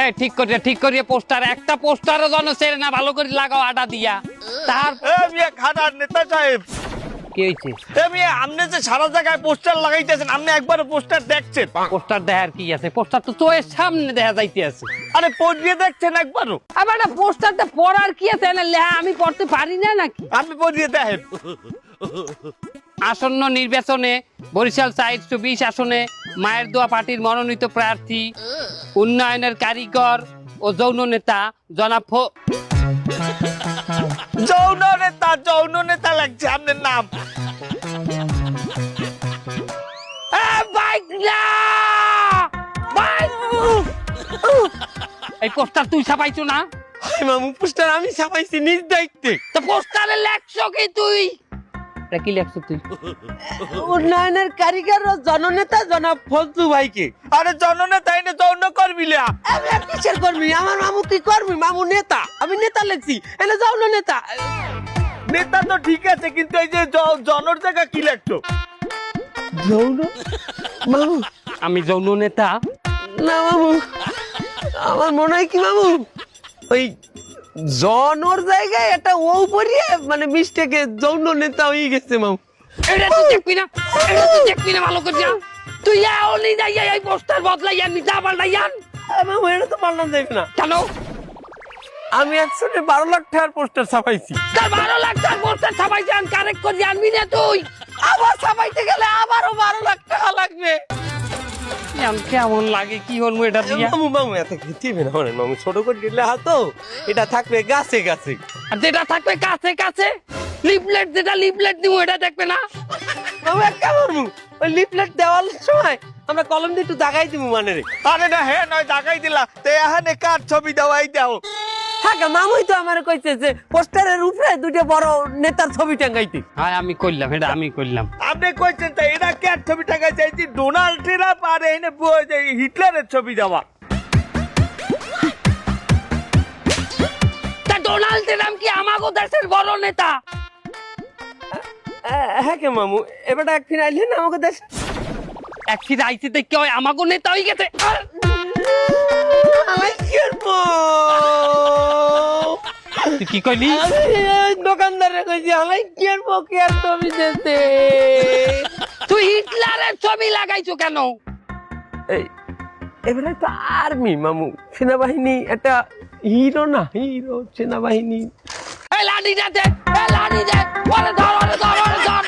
এ ঠিক করিয়া ঠিক করিয়া পোস্টার একটা পোস্টারও সেরে না ভালো করে লাগাও আটা দিয়া। তার এ মিয়া খাটার নেতা সাহেব। কি হয়েছে এ মিয়া আপনি যে সারা জায়গায় পোস্টার লাগাইতেছেন আপনি একবার পোস্টার দেখছেন? পোস্টার দেখার কি আছে? পোস্টার তো তোর সামনে দেখা যাইতে আছে। আরে পড়িয়ে দেখছেন একবারও? আবার একটা পোস্টারটা পড়ার কি আছে? না লেহা আমি পড়তে পারি না নাকি? আপনি পড়িয়ে দেখেন। আসন্ন নির্বাচনে বরিশাল সাইড চব্বিশ আসনে মায়ের দোয়া পার্টির মনোনীত প্রার্থী উন্নয়নের কারিগর ও যৌন নেতা জনাব যৌন নেতা যৌন নেতা লাগছে আপনার নাম! এই পোস্টার তুই ছাপাইছো না? মামু পোস্টার আমি ছাপাইছি নিজ দায়িত্বে। তো পোস্টারে লেখছো কি তুই? এটা কি লেখছো তুই? উন্নয়নের কারিগর ও জননেতা জনাব ফজলু ভাইকে। আরে জননেতা এনে যৌন করবি লা। আমি আর কিসের কর্মী? আমার মামু কি কর্মী? মামু নেতা। আমি নেতা লেখছি। এনে যাও না নেতা। নেতা তো ঠিক আছে কিন্তু এই যে জনর জায়গা কি লাগতো যৌন? মামু। আমি যৌন নেতা। না মামু। আমার মনে হয় কি মামু? ওই জনর জায়গায় একটা ও পরিয়ে মানে মিস্টেকে যৌন নেতা হয়ে গেছে মামু। এটা তুই দেখবি না এটা তুই দেখবি না ভালো করে যা। তুই এখনই যাই এই পোস্টার বদলাই আনবি যা পাল্টাই মামু এটা তো পাল্টান না। কেন? আমি বারো লাখ টাকার পোস্টার ছাপাইছি। তার বারো লাখ টাকা পোস্টার ছাপাই যান কারেক্ট করে আনবি না তুই? আবার ছাপাইতে গেলে আবারও বারো লাখ টাকা লাগবে। আম কেমন লাগে কি হলমু এটা দিয়া? মামু মামু এত খেতে না মানে মামু ছোট করে দিলে হাতো এটা থাকবে গাছে গাছে। আর যেটা থাকবে কাছে কাছে লিফলেট যেটা লিফলেট দিব এটা দেখবে না? মামু এক কামড় ওই লিফলেট দেওয়ার সময় আমরা কলম দিয়ে একটু দাগাই দিব মানে রে। আরে না হ্যাঁ নয় দাগাই দিলা। তে এখানে কার ছবি দেওয়াই দাও? হ্যাঁ মামুই তো আমার কইছে যে পোস্টারের উপরে দুটো বড় নেতার ছবি টাঙ্গাইতে হ্যাঁ আমি করলাম এটা আমি করলাম। আপনি কইছেন তো এরা কার ছবি টাকা চাইছি ডোনাল্ড ট্রাম্প আর এনে যে হিটলারের ছবি দেওয়া। তা ডোনাল্ড ট্রাম্প কি আমাগো দেশের বড় নেতা? হ্যাঁ কে মামু এবার একদিন আইলেন আমাকে দেশ? একটি আইসি থেকে ওই আমাগো নেতা হয়ে গেছে। আর আমি কি তুই কি কইলি? দোকানদারে কইছি আমি কেন আর ছবি দিতে তুই হিটলারের ছবি লাগাইছো কেন? এই এবারে তো আর্মি মামু। সেনাবাহিনী একটা হিরো না হিরো সেনাবাহিনী। এই লাঠি দে এই লাঠি দে। ওরে ধর ওরে ধর ওরে ধর।